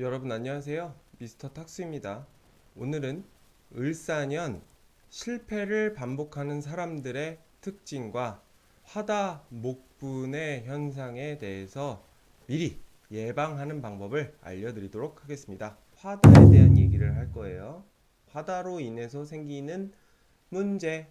여러분 안녕하세요. 미스터 탁수입니다. 오늘은 을사년 실패를 반복하는 사람들의 특징과 화다 목분의 현상에 대해서 미리 예방하는 방법을 알려드리도록 하겠습니다. 화다에 대한 얘기를 할 거예요. 화다로 인해서 생기는 문제,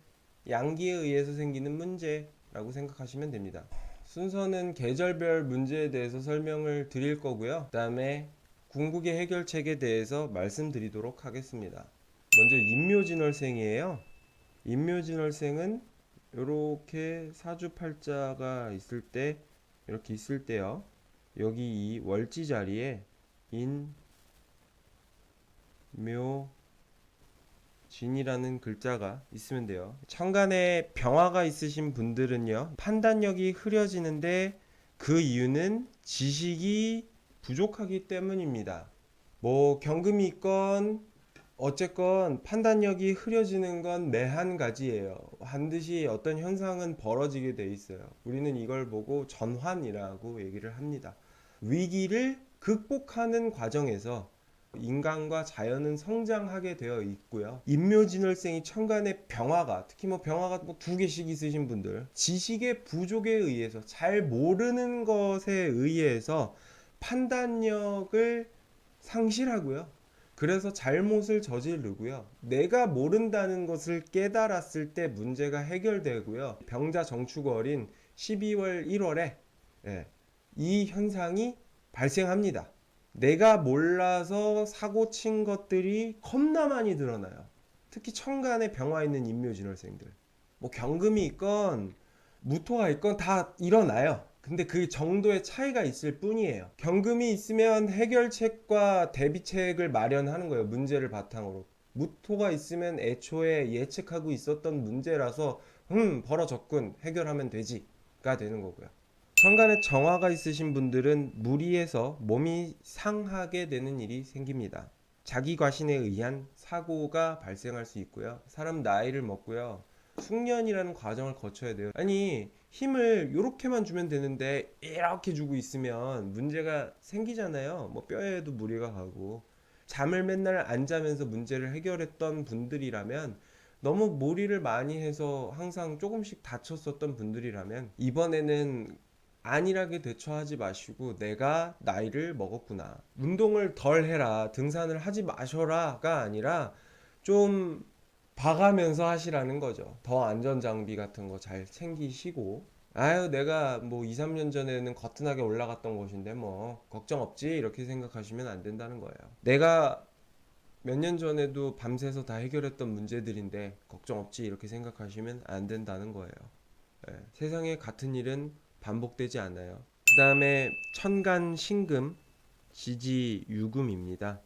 양기에 의해서 생기는 문제라고 생각하시면 됩니다. 순서는 계절별 문제에 대해서 설명을 드릴 거고요. 그 다음에 궁극의 해결책에 대해서 말씀드리도록 하겠습니다. 먼저 인묘진월생이에요. 인묘진월생은 이렇게 사주팔자가 있을 때 이렇게 있을 때요. 여기 이 월지 자리에 인, 묘, 진이라는 글자가 있으면 돼요. 천간에 병화가 있으신 분들은요, 판단력이 흐려지는데 그 이유는 지식이 부족하기 때문입니다. 뭐 경금이 있건 어쨌건 판단력이 흐려지는 건 매한 가지예요. 반드시 어떤 현상은 벌어지게 돼 있어요. 우리는 이걸 보고 전환이라고 얘기를 합니다. 위기를 극복하는 과정에서 인간과 자연은 성장하게 되어 있고요. 인묘진월생이 천간의 병화가 특히 뭐 병화가 뭐 두 개씩 있으신 분들 지식의 부족에 의해서 잘 모르는 것에 의해서 판단력을 상실하고요. 그래서 잘못을 저지르고요. 내가 모른다는 것을 깨달았을 때 문제가 해결되고요. 병자 정축월인 12월 1월에 예, 이 현상이 발생합니다. 내가 몰라서 사고 친 것들이 겁나 많이 드러나요. 특히 천간에 병화 있는 인묘진월생들. 뭐 경금이 있건 무토가 있건 다 일어나요. 근데 그 정도의 차이가 있을 뿐이에요. 경금이 있으면 해결책과 대비책을 마련하는 거예요. 문제를 바탕으로. 무토가 있으면 애초에 예측하고 있었던 문제라서 음 벌어졌군 해결하면 되지가 되는 거고요. 천간에 정화가 있으신 분들은 무리해서 몸이 상하게 되는 일이 생깁니다. 자기 과신에 의한 사고가 발생할 수 있고요. 사람 나이를 먹고요. 숙련이라는 과정을 거쳐야 돼요. 아니 힘을 이렇게만 주면 되는데 이렇게 주고 있으면 문제가 생기잖아요. 뭐 뼈에도 무리가 가고 잠을 맨날 안 자면서 문제를 해결했던 분들이라면 너무 무리를 많이 해서 항상 조금씩 다쳤었던 분들이라면 이번에는 안일하게 대처하지 마시고 내가 나이를 먹었구나. 운동을 덜 해라. 등산을 하지 마셔라가 아니라 좀 봐가면서 하시라는 거죠. 더 안전 장비 같은 거 잘 챙기시고 아유 내가 뭐 2, 3년 전에는 거뜬하게 올라갔던 곳인데 뭐 걱정 없지 이렇게 생각하시면 안 된다는 거예요. 내가 몇 년 전에도 밤새서 다 해결했던 문제들인데 걱정 없지 이렇게 생각하시면 안 된다는 거예요. 예, 세상에 같은 일은 반복되지 않아요. 그 다음에 천간 신금 지지 유금입니다.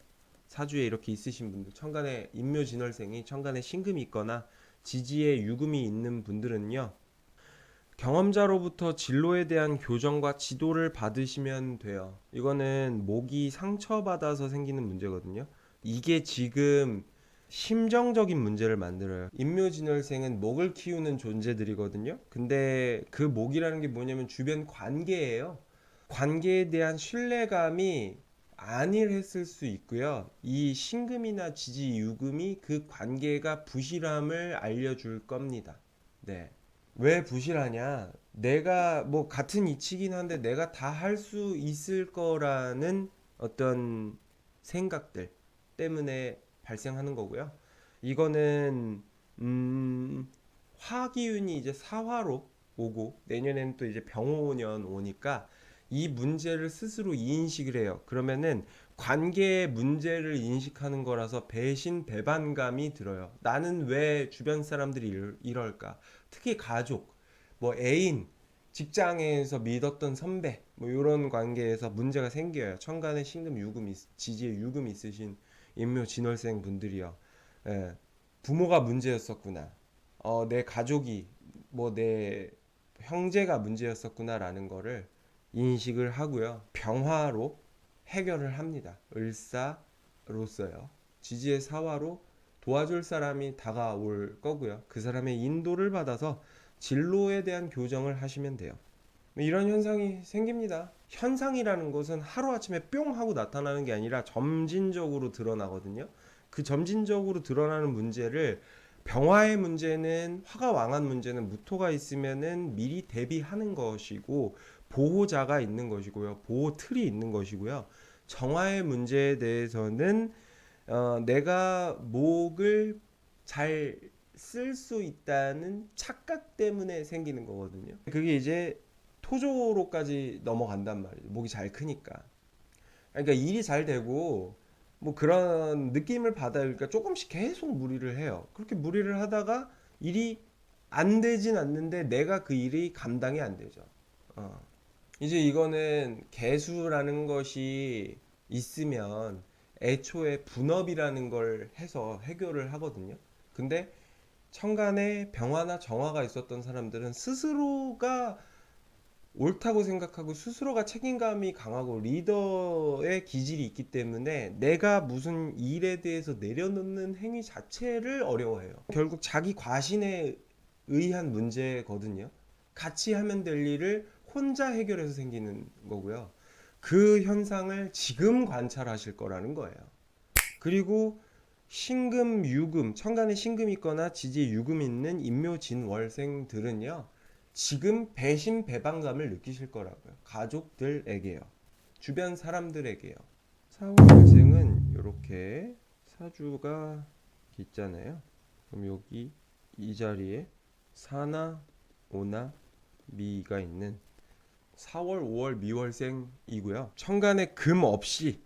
사주에 이렇게 있으신 분들 천간에 인묘진월생이 천간에 신금이 있거나 지지에 유금이 있는 분들은요 경험자로부터 진로에 대한 교정과 지도를 받으시면 돼요. 이거는 목이 상처받아서 생기는 문제거든요. 이게 지금 심정적인 문제를 만들어요. 인묘진월생은 목을 키우는 존재들이거든요. 근데 그 목이라는 게 뭐냐면 주변 관계예요. 관계에 대한 신뢰감이 안일했을 수 있고요. 이 신금이나 지지 유금이 그 관계가 부실함을 알려줄 겁니다. 네. 왜 부실하냐? 내가 뭐 같은 이치긴 한데 내가 다 할 수 있을 거라는 어떤 생각들 때문에 발생하는 거고요. 이거는 음 화기운이 이제 사화로 오고 내년에는 또 이제 병오년 오니까 이 문제를 스스로 인식을 해요. 그러면은 관계의 문제를 인식하는 거라서 배신 배반감이 들어요. 나는 왜 주변 사람들이 이럴- 이럴까? 특히 가족, 뭐 애인, 직장에서 믿었던 선배, 뭐 이런 관계에서 문제가 생겨요. 천간에 신금 유금 있- 지지에 유금 있으신 인묘 진월생 분들이요. 예, 부모가 문제였었구나. 어, 내 가족이 뭐 내 형제가 문제였었구나라는 거를 인식을 하고요. 병화로 해결을 합니다. 을사로서요. 지지의 사화로 도와줄 사람이 다가올 거고요. 그 사람의 인도를 받아서 진로에 대한 교정을 하시면 돼요. 이런 현상이 생깁니다. 현상이라는 것은 하루아침에 뿅 하고 나타나는 게 아니라 점진적으로 드러나거든요. 그 점진적으로 드러나는 문제를 병화의 문제는 화가 왕한 문제는 무토가 있으면은 미리 대비하는 것이고 보호자가 있는 것이고요. 보호 틀이 있는 것이고요. 정화의 문제에 대해서는 어, 내가 목을 잘 쓸 수 있다는 착각 때문에 생기는 거거든요. 그게 이제 토조로까지 넘어간단 말이에요. 목이 잘 크니까. 그러니까 일이 잘 되고 뭐 그런 느낌을 받아요. 그러니까 조금씩 계속 무리를 해요. 그렇게 무리를 하다가 일이 안 되진 않는데 내가 그 일이 감당이 안 되죠. 어. 이제 이거는 개수라는 것이 있으면 애초에 분업이라는 걸 해서 해결을 하거든요. 근데 천간에 병화나 정화가 있었던 사람들은 스스로가 옳다고 생각하고 스스로가 책임감이 강하고 리더의 기질이 있기 때문에 내가 무슨 일에 대해서 내려놓는 행위 자체를 어려워해요. 결국 자기 과신에 의한 문제거든요. 같이 하면 될 일을 혼자 해결해서 생기는 거고요. 그 현상을 지금 관찰하실 거라는 거예요. 그리고 신금, 유금, 천간에 신금 있거나 지지 유금 있는 임묘진월생들은요. 지금 배신 배반감을 느끼실 거라고요. 가족들에게요. 주변 사람들에게요. 사후일생은 이렇게 사주가 있잖아요. 그럼 여기 이 자리에 사나 오나 미가 있는 4월, 5월 미월생이고요. 천간에 금 없이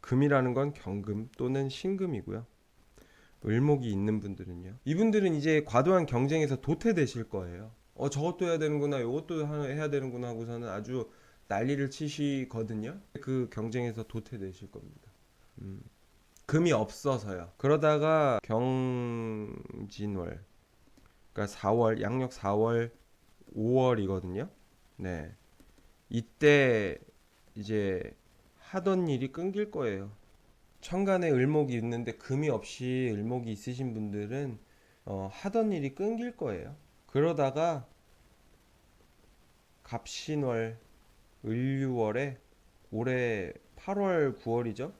금이라는 건 경금 또는 신금이고요. 을목이 있는 분들은요. 이분들은 이제 과도한 경쟁에서 도태되실 거예요. 어 저것도 해야 되는구나, 이것도 하- 해야 되는구나 하고서는 아주 난리를 치시거든요. 그 경쟁에서 도태되실 겁니다. 음. 금이 없어서요. 그러다가 경진월, 그러니까 4월, 양력 4월, 5월이거든요. 네. 이때 이제 하던 일이 끊길 거예요. 천간에 을목이 있는데 금이 없이 을목이 있으신 분들은 어, 하던 일이 끊길 거예요. 그러다가 갑신월, 을유월에 올해 8월, 9월이죠.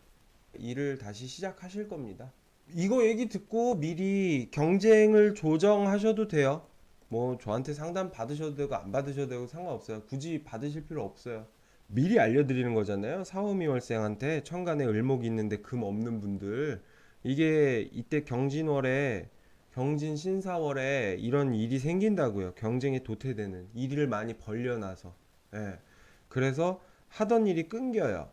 일을 다시 시작하실 겁니다. 이거 얘기 듣고 미리 경쟁을 조정하셔도 돼요. 뭐 저한테 상담 받으셔도 되고 안 받으셔도 되고 상관없어요. 굳이 받으실 필요 없어요. 미리 알려드리는 거잖아요. 사오미월생한테 천간에 을목이 있는데 금 없는 분들 이게 이때 경진월에 경진 신사월에 이런 일이 생긴다고요. 경쟁에 도태되는 일을 많이 벌려놔서. 예. 그래서 하던 일이 끊겨요.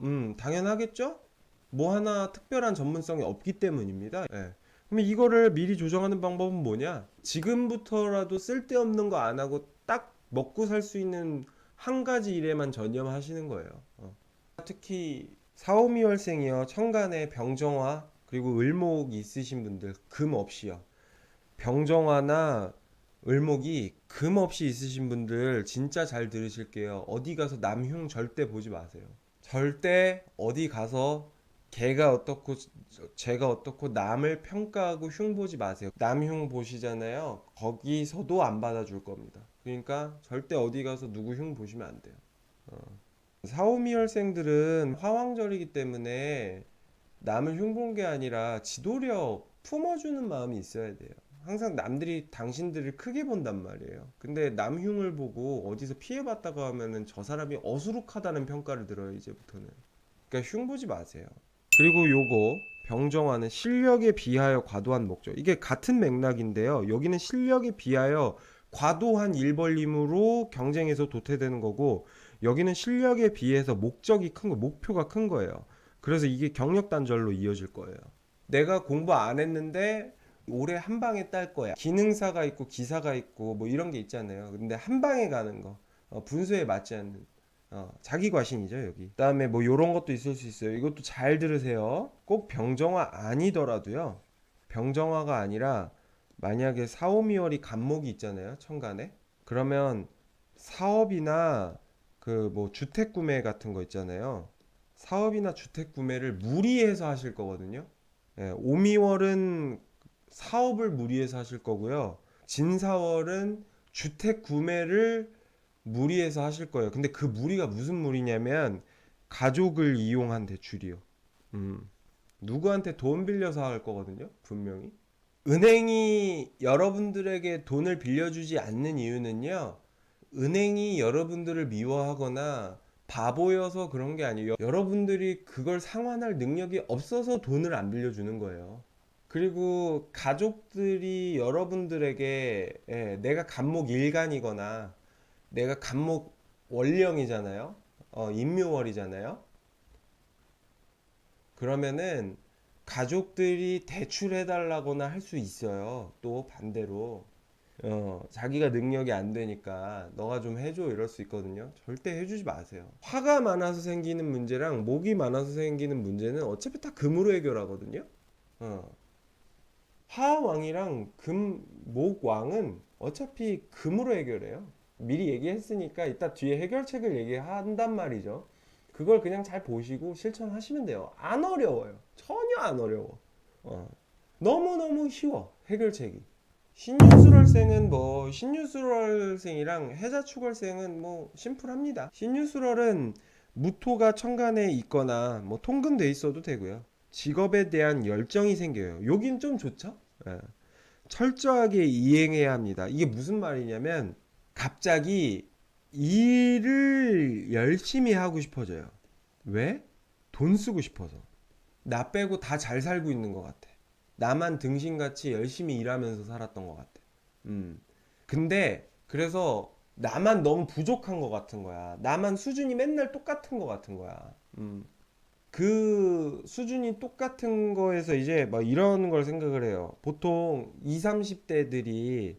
음, 당연하겠죠? 뭐 하나 특별한 전문성이 없기 때문입니다. 예. 그러면 이거를 미리 조정하는 방법은 뭐냐? 지금부터라도 쓸데없는 거 안 하고 딱 먹고 살 수 있는 한 가지 일에만 전념하시는 거예요. 어. 특히 사오미월생이요. 천간에 병정화 그리고 을목이 있으신 분들 금 없이요. 병정화나 을목이 금 없이 있으신 분들 진짜 잘 들으실게요. 어디 가서 남흉 절대 보지 마세요. 절대 어디 가서 개가 어떻고 제가 어떻고 남을 평가하고 흉 보지 마세요. 남 흉 보시잖아요. 거기서도 안 받아줄 겁니다. 그러니까 절대 어디 가서 누구 흉 보시면 안 돼요. 어. 사오미열생들은 화왕절이기 때문에 남을 흉 본 게 아니라 지도력 품어주는 마음이 있어야 돼요. 항상 남들이 당신들을 크게 본단 말이에요. 근데 남 흉을 보고 어디서 피해봤다고 하면은 저 사람이 어수룩하다는 평가를 들어요, 이제부터는. 그러니까 흉 보지 마세요. 그리고 요거 병정화는 실력에 비하여 과도한 목적. 이게 같은 맥락인데요. 여기는 실력에 비하여 과도한 일벌림으로 경쟁에서 도태되는 거고 여기는 실력에 비해서 목적이 큰 거, 목표가 큰 거예요. 그래서 이게 경력 단절로 이어질 거예요. 내가 공부 안 했는데 올해 한 방에 딸 거야. 기능사가 있고 기사가 있고 뭐 이런 게 있잖아요. 근데 한 방에 가는 거. 어, 분수에 맞지 않는 어, 자기 과신이죠 여기. 그 다음에 뭐 요런 것도 있을 수 있어요. 이것도 잘 들으세요. 꼭 병정화 아니더라도요. 병정화가 아니라 만약에 사오미월이 간목이 있잖아요. 천간에. 그러면 사업이나 그 뭐 주택 구매 같은 거 있잖아요. 사업이나 주택 구매를 무리해서 하실 거거든요. 예, 오미월은 사업을 무리해서 하실 거고요. 진사월은 주택 구매를 무리해서 하실 거예요. 근데 그 무리가 무슨 무리냐면 가족을 이용한 대출이요. 음. 누구한테 돈 빌려서 할 거거든요. 분명히. 은행이 여러분들에게 돈을 빌려주지 않는 이유는요. 은행이 여러분들을 미워하거나 바보여서 그런 게 아니에요. 여러분들이 그걸 상환할 능력이 없어서 돈을 안 빌려주는 거예요. 그리고 가족들이 여러분들에게 예, 내가 간목 일간이거나 내가 간목 월령이잖아요. 어, 인묘월이잖아요. 그러면은 가족들이 대출해달라거나 할 수 있어요. 또 반대로. 어, 자기가 능력이 안 되니까 너가 좀 해줘 이럴 수 있거든요. 절대 해주지 마세요. 화가 많아서 생기는 문제랑 목이 많아서 생기는 문제는 어차피 다 금으로 해결하거든요. 어. 화왕이랑 금, 목왕은 어차피 금으로 해결해요. 미리 얘기했으니까 이따 뒤에 해결책을 얘기한단 말이죠. 그걸 그냥 잘 보시고 실천하시면 돼요. 안 어려워요. 전혀 안 어려워. 어. 너무너무 쉬워. 해결책이. 신유술월생은 뭐 신유술월생이랑 해자축월생은 뭐 심플합니다. 신유술월은 무토가 천간에 있거나 뭐 통근돼 있어도 되고요. 직업에 대한 열정이 생겨요. 여긴 좀 좋죠? 예. 철저하게 이행해야 합니다. 이게 무슨 말이냐면 갑자기 일을 열심히 하고 싶어져요. 왜? 돈 쓰고 싶어서. 나 빼고 다 잘 살고 있는 것 같아. 나만 등신같이 열심히 일하면서 살았던 것 같아. 음. 근데 그래서 나만 너무 부족한 것 같은 거야. 나만 수준이 맨날 똑같은 것 같은 거야. 음. 그 수준이 똑같은 거에서 이제 막 이런 걸 생각을 해요. 보통 20, 30대들이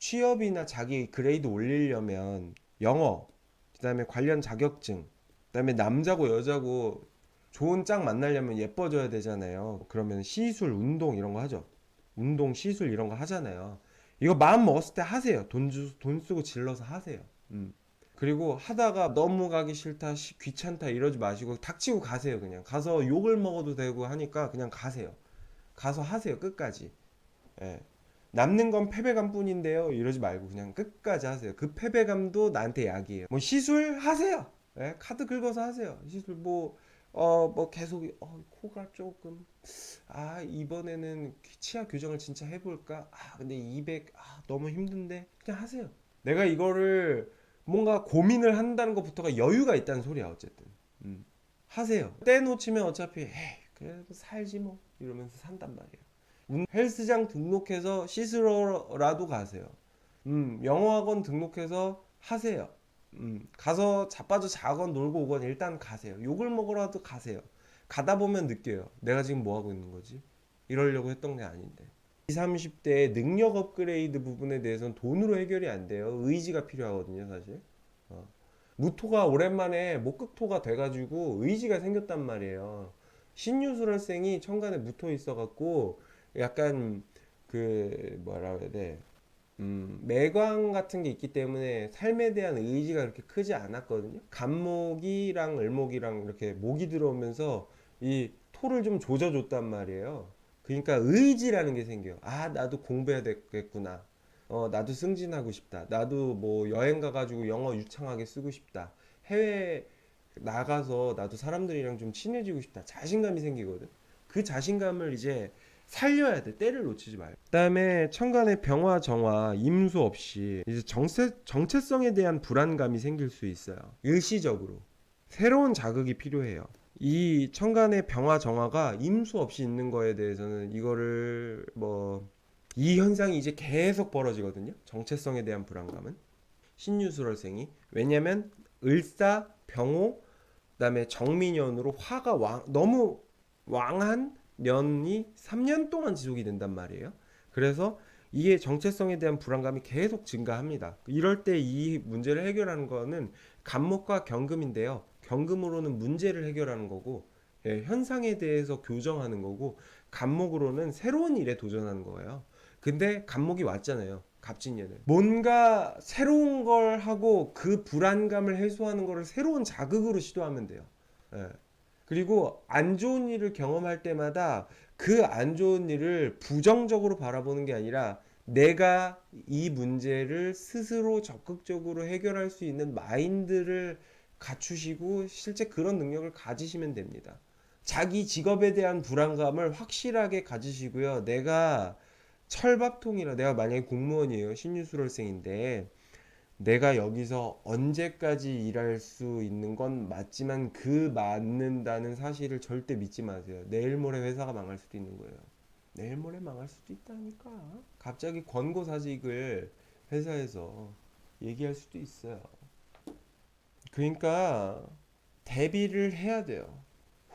취업이나 자기 그레이드 올리려면 영어, 그다음에 관련 자격증, 그다음에 남자고 여자고 좋은 짝 만나려면 예뻐져야 되잖아요. 그러면 시술, 운동 이런 거 하죠. 운동, 시술 이런 거 하잖아요. 이거 마음 먹었을 때 하세요. 돈 주, 돈 쓰고 질러서 하세요. 음. 그리고 하다가 너무 가기 싫다, 시- 귀찮다 이러지 마시고 닥치고 가세요. 그냥 가서 욕을 먹어도 되고 하니까 그냥 가세요. 가서 하세요. 끝까지. 예. 남는 건 패배감 뿐인데요. 이러지 말고 그냥 끝까지 하세요. 그 패배감도 나한테 약이에요. 뭐 시술 하세요. 예, 카드 긁어서 하세요. 시술 뭐, 어, 뭐 계속, 어, 코가 조금, 아, 이번에는 치아 교정을 진짜 해볼까? 아, 근데 200, 아, 너무 힘든데? 그냥 하세요. 내가 이거를 뭔가 고민을 한다는 것부터가 여유가 있다는 소리야, 어쨌든. 음. 하세요. 떼놓치면 어차피, 에이, 그래도 살지 뭐. 이러면서 산단 말이에요. 운- 헬스장 등록해서 씻으러라도 가세요. 음, 영어학원 등록해서 하세요. 음, 가서 자빠져 자건 놀고 오건 일단 가세요. 욕을 먹으러도 가세요. 가다 보면 느껴요. 내가 지금 뭐 하고 있는 거지? 이러려고 했던 게 아닌데. 20, 30대의 능력 업그레이드 부분에 대해서는 돈으로 해결이 안 돼요. 의지가 필요하거든요, 사실. 어. 무토가 오랜만에 목극토가 돼가지고 의지가 생겼단 말이에요. 신유술월생이 천간에 무토 있어갖고 약간 그 뭐라 그래야 돼? 음, 매광 같은 게 있기 때문에 삶에 대한 의지가 그렇게 크지 않았거든요. 간목이랑 을목이랑 이렇게 목이 들어오면서 이 토를 좀 조져줬단 말이에요. 그러니까 의지라는 게 생겨요. 아, 나도 공부해야 되겠구나. 어, 나도 승진하고 싶다. 나도 뭐 여행 가가지고 영어 유창하게 쓰고 싶다. 해외 나가서 나도 사람들이랑 좀 친해지고 싶다. 자신감이 생기거든. 그 자신감을 이제 살려야 돼. 때를 놓치지 말고. 그다음에 천간의 병화 정화 임수 없이 이제 정체 정체성에 대한 불안감이 생길 수 있어요. 일시적으로 새로운 자극이 필요해요. 이 천간의 병화 정화가 임수 없이 있는 거에 대해서는 이거를 뭐 이 현상이 이제 계속 벌어지거든요. 정체성에 대한 불안감은 신유술월생이 왜냐면 을사 병호 그다음에 정민연으로 화가 왕 너무 왕한 년이 3년 동안 지속이 된단 말이에요. 그래서 이게 정체성에 대한 불안감이 계속 증가합니다. 이럴 때 이 문제를 해결하는 거는 간목과 경금인데요. 경금으로는 문제를 해결하는 거고 예, 현상에 대해서 교정하는 거고 간목으로는 새로운 일에 도전하는 거예요. 근데 간목이 왔잖아요. 갑진년을 뭔가 새로운 걸 하고 그 불안감을 해소하는 거를 새로운 자극으로 시도하면 돼요. 예. 그리고 안 좋은 일을 경험할 때마다 그 안 좋은 일을 부정적으로 바라보는 게 아니라 내가 이 문제를 스스로 적극적으로 해결할 수 있는 마인드를 갖추시고 실제 그런 능력을 가지시면 됩니다. 자기 직업에 대한 불안감을 확실하게 가지시고요. 내가 철밥통이라 내가 만약에 공무원이에요. 신유술월생인데 내가 여기서 언제까지 일할 수 있는 건 맞지만 그 맞는다는 사실을 절대 믿지 마세요. 내일 모레 회사가 망할 수도 있는 거예요. 내일 모레 망할 수도 있다니까. 갑자기 권고 사직을 회사에서 얘기할 수도 있어요. 그러니까 대비를 해야 돼요.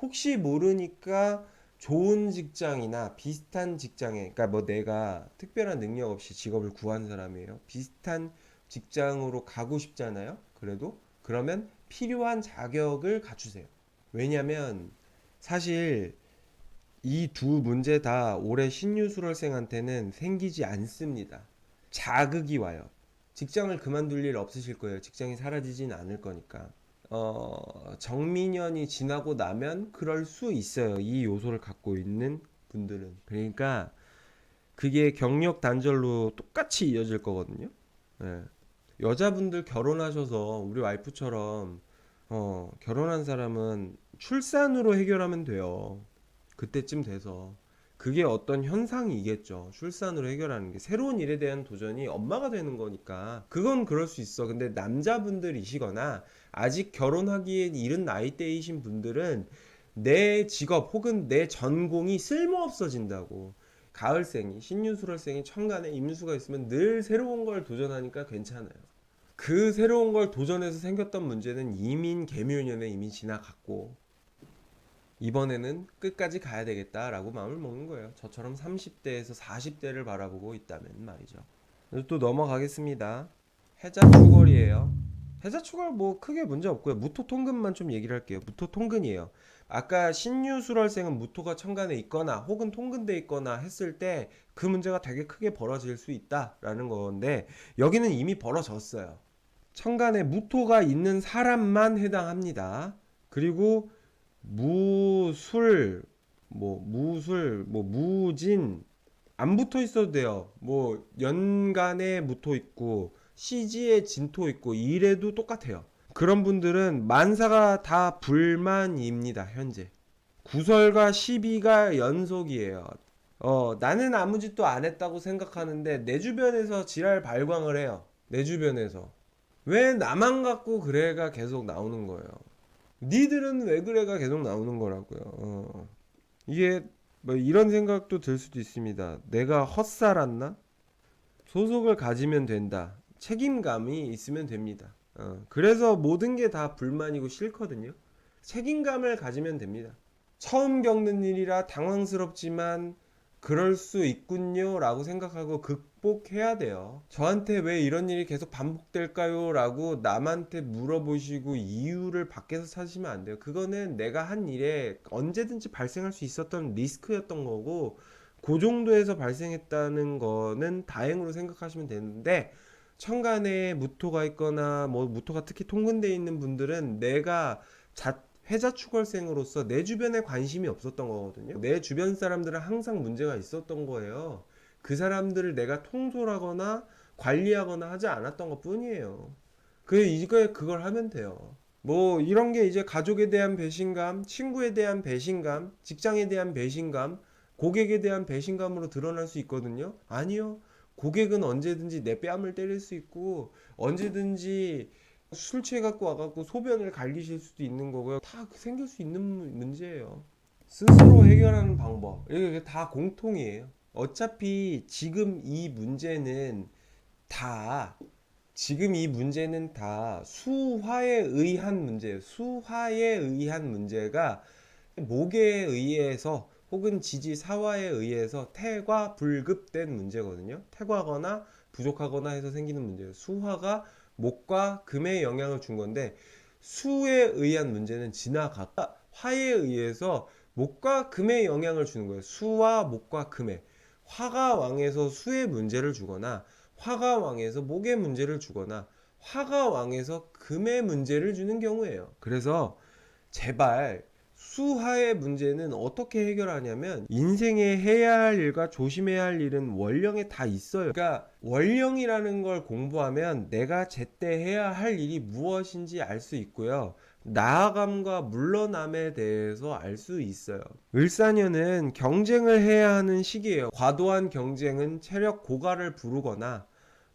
혹시 모르니까 좋은 직장이나 비슷한 직장에, 그러니까 뭐 내가 특별한 능력 없이 직업을 구한 사람이에요. 비슷한 직장으로 가고 싶잖아요. 그래도 그러면 필요한 자격을 갖추세요. 왜냐면 사실 이 두 문제 다 올해 신유술월생한테는 생기지 않습니다. 자극이 와요. 직장을 그만둘 일 없으실 거예요. 직장이 사라지진 않을 거니까. 어, 정민연이 지나고 나면 그럴 수 있어요. 이 요소를 갖고 있는 분들은. 그러니까 그게 경력 단절로 똑같이 이어질 거거든요. 예. 여자분들 결혼하셔서 우리 와이프처럼 어, 결혼한 사람은 출산으로 해결하면 돼요. 그때쯤 돼서 그게 어떤 현상이겠죠. 출산으로 해결하는 게 새로운 일에 대한 도전이 엄마가 되는 거니까 그건 그럴 수 있어. 근데 남자분들이시거나 아직 결혼하기엔 이른 나이대이신 분들은 내 직업 혹은 내 전공이 쓸모 없어진다고. 가을생이 신유술월생이 천간에 임수가 있으면 늘 새로운 걸 도전하니까 괜찮아요. 그 새로운 걸 도전해서 생겼던 문제는 이민 개묘년에 이미 지나갔고 이번에는 끝까지 가야 되겠다라고 마음을 먹는 거예요. 저처럼 30대에서 40대를 바라보고 있다면 말이죠. 또 넘어가겠습니다. 해자 추걸이에요. 해자 추걸 뭐 크게 문제 없고요. 무토 통근만 좀 얘기를 할게요. 무토 통근이에요. 아까 신유술월생은 무토가 천간에 있거나 혹은 통근돼 있거나 했을 때 그 문제가 되게 크게 벌어질 수 있다라는 건데 여기는 이미 벌어졌어요. 천간에 무토가 있는 사람만 해당합니다. 그리고 무술 뭐 무술 뭐 무진 안 붙어 있어도 돼요. 뭐 연간에 무토 있고 시지에 진토 있고 이래도 똑같아요. 그런 분들은 만사가 다 불만입니다. 현재 구설과 시비가 연속이에요. 어 나는 아무 짓도 안 했다고 생각하는데 내 주변에서 지랄 발광을 해요. 내 주변에서 왜 나만 갖고 그래가 계속 나오는 거예요. 니들은 왜 그래가 계속 나오는 거라고요. 어. 이게 뭐 이런 생각도 들 수도 있습니다. 내가 헛살았나? 소속을 가지면 된다. 책임감이 있으면 됩니다. 어. 그래서 모든 게 다 불만이고 싫거든요. 책임감을 가지면 됩니다. 처음 겪는 일이라 당황스럽지만 그럴 수 있군요 라고 생각하고 극복해야 돼요. 저한테 왜 이런 일이 계속 반복될까요? 라고 남한테 물어보시고 이유를 밖에서 찾으시면 안 돼요. 그거는 내가 한 일에 언제든지 발생할 수 있었던 리스크였던 거고, 그 정도에서 발생했다는 거는 다행으로 생각하시면 되는데, 천간에 무토가 있거나, 뭐, 무토가 특히 통근되어 있는 분들은 내가 자, 회자축월생으로서 내 주변에 관심이 없었던 거거든요. 내 주변 사람들은 항상 문제가 있었던 거예요. 그 사람들을 내가 통솔하거나 관리하거나 하지 않았던 것 뿐이에요. 그, 이거, 그걸 하면 돼요. 뭐, 이런 게 이제 가족에 대한 배신감, 친구에 대한 배신감, 직장에 대한 배신감, 고객에 대한 배신감으로 드러날 수 있거든요. 아니요. 고객은 언제든지 내 뺨을 때릴 수 있고, 언제든지 술 취해 갖고 와갖고 소변을 갈기실 수도 있는 거고요. 다 생길 수 있는 문- 문제예요. 스스로 해결하는 방법. 이게 다 공통이에요. 어차피 지금 이 문제는 다 지금 이 문제는 다 수화에 의한 문제예요. 수화에 의한 문제가 목에 의해서 혹은 지지 사화에 의해서 태과 불급된 문제거든요. 태과거나 부족하거나 해서 생기는 문제예요. 수화가 목과 금에 영향을 준 건데 수에 의한 문제는 지나갔다. 화에 의해서 목과 금에 영향을 주는 거예요. 수와 목과 금에. 화가 왕에서 수에 문제를 주거나 화가 왕에서 목에 문제를 주거나 화가 왕에서 금에 문제를 주는 경우예요. 그래서 제발 수하의 문제는 어떻게 해결하냐면 인생에 해야 할 일과 조심해야 할 일은 원령에 다 있어요. 그러니까 원령이라는 걸 공부하면 내가 제때 해야 할 일이 무엇인지 알 수 있고요. 나아감과 물러남에 대해서 알 수 있어요. 을사년은 경쟁을 해야 하는 시기예요. 과도한 경쟁은 체력 고갈을 부르거나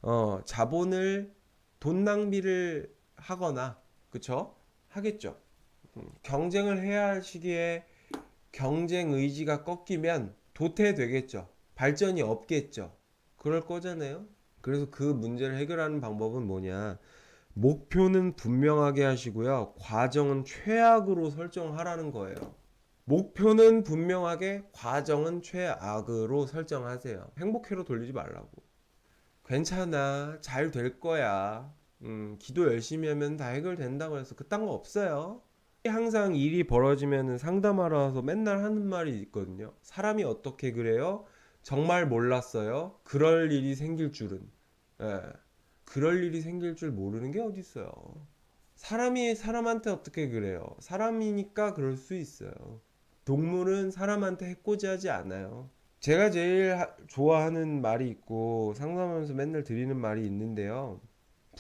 어, 자본을 돈 낭비를 하거나 그쵸? 하겠죠. 음, 경쟁을 해야 할 시기에 경쟁 의지가 꺾이면 도태되겠죠. 발전이 없겠죠. 그럴 거잖아요. 그래서 그 문제를 해결하는 방법은 뭐냐? 목표는 분명하게 하시고요. 과정은 최악으로 설정하라는 거예요. 목표는 분명하게, 과정은 최악으로 설정하세요. 행복회로 돌리지 말라고. 괜찮아. 잘 될 거야. 음, 기도 열심히 하면 다 해결된다고 해서 그딴 거 없어요. 항상 일이 벌어지면 상담하러 와서 맨날 하는 말이 있거든요. 사람이 어떻게 그래요? 정말 몰랐어요. 그럴 일이 생길 줄은. 예. 그럴 일이 생길 줄 모르는 게 어딨어요. 사람이 사람한테 어떻게 그래요? 사람이니까 그럴 수 있어요. 동물은 사람한테 해코지하지 않아요. 제가 제일 하- 좋아하는 말이 있고 상담하면서 맨날 드리는 말이 있는데요.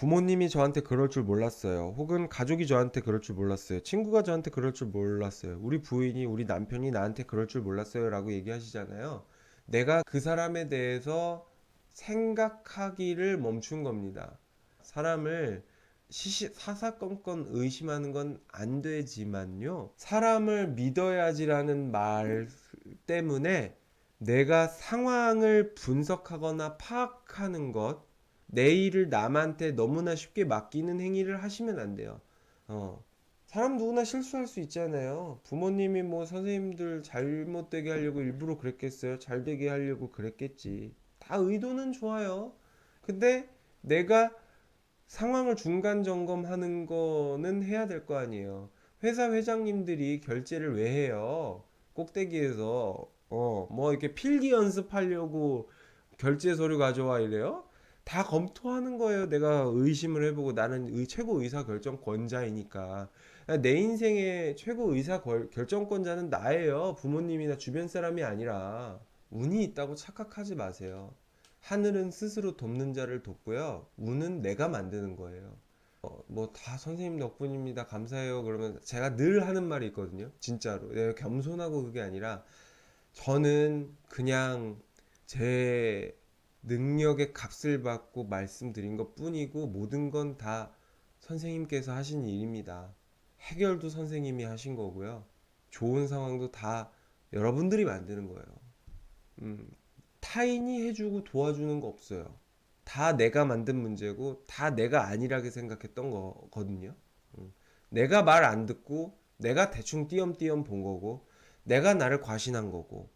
부모님이 저한테 그럴 줄 몰랐어요. 혹은 가족이 저한테 그럴 줄 몰랐어요. 친구가 저한테 그럴 줄 몰랐어요. 우리 부인이, 우리 남편이 나한테 그럴 줄 몰랐어요. 라고 얘기하시잖아요. 내가 그 사람에 대해서 생각하기를 멈춘 겁니다. 사람을 시시, 사사건건 의심하는 건 안 되지만요. 사람을 믿어야지라는 말 때문에 내가 상황을 분석하거나 파악하는 것, 내 일을 남한테 너무나 쉽게 맡기는 행위를 하시면 안 돼요. 어. 사람 누구나 실수할 수 있잖아요. 부모님이 뭐 선생님들 잘못되게 하려고 일부러 그랬겠어요. 잘 되게 하려고 그랬겠지. 다 의도는 좋아요. 근데 내가 상황을 중간 점검하는 거는 해야 될 거 아니에요. 회사 회장님들이 결제를 왜 해요? 꼭대기에서 어, 뭐 이렇게 필기 연습하려고 결제 서류 가져와 이래요? 다 검토하는 거예요. 내가 의심을 해보고 나는 의, 최고 의사 결정권자이니까. 내 인생의 최고 의사 걸- 결정권자는 나예요. 부모님이나 주변 사람이 아니라. 운이 있다고 착각하지 마세요. 하늘은 스스로 돕는 자를 돕고요. 운은 내가 만드는 거예요. 뭐다 선생님 덕분입니다. 감사해요. 그러면 제가 늘 하는 말이 있거든요. 진짜로. 내가 겸손하고 그게 아니라 저는 그냥 제 능력의 값을 받고 말씀드린 것 뿐이고 모든 건 다 선생님께서 하신 일입니다. 해결도 선생님이 하신 거고요. 좋은 상황도 다 여러분들이 만드는 거예요. 음, 타인이 해주고 도와주는 거 없어요. 다 내가 만든 문제고 다 내가 안일하게 생각했던 거거든요. 음, 내가 말 안 듣고 내가 대충 띄엄띄엄 본 거고 내가 나를 과신한 거고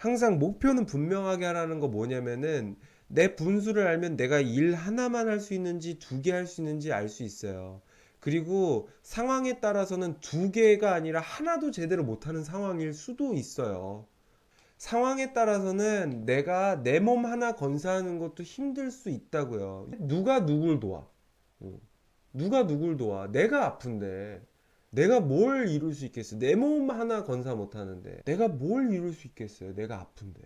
항상 목표는 분명하게 하라는 거 뭐냐면은 내 분수를 알면 내가 일 하나만 할 수 있는지 두 개 할 수 있는지 알 수 있어요. 그리고 상황에 따라서는 두 개가 아니라 하나도 제대로 못하는 상황일 수도 있어요. 상황에 따라서는 내가 내 몸 하나 건사하는 것도 힘들 수 있다고요. 누가 누굴 도와? 어. 누가 누굴 도와? 내가 아픈데. 내가 뭘 이룰 수 있겠어? 내 몸 하나 건사 못 하는데. 내가 뭘 이룰 수 있겠어요? 내가 아픈데.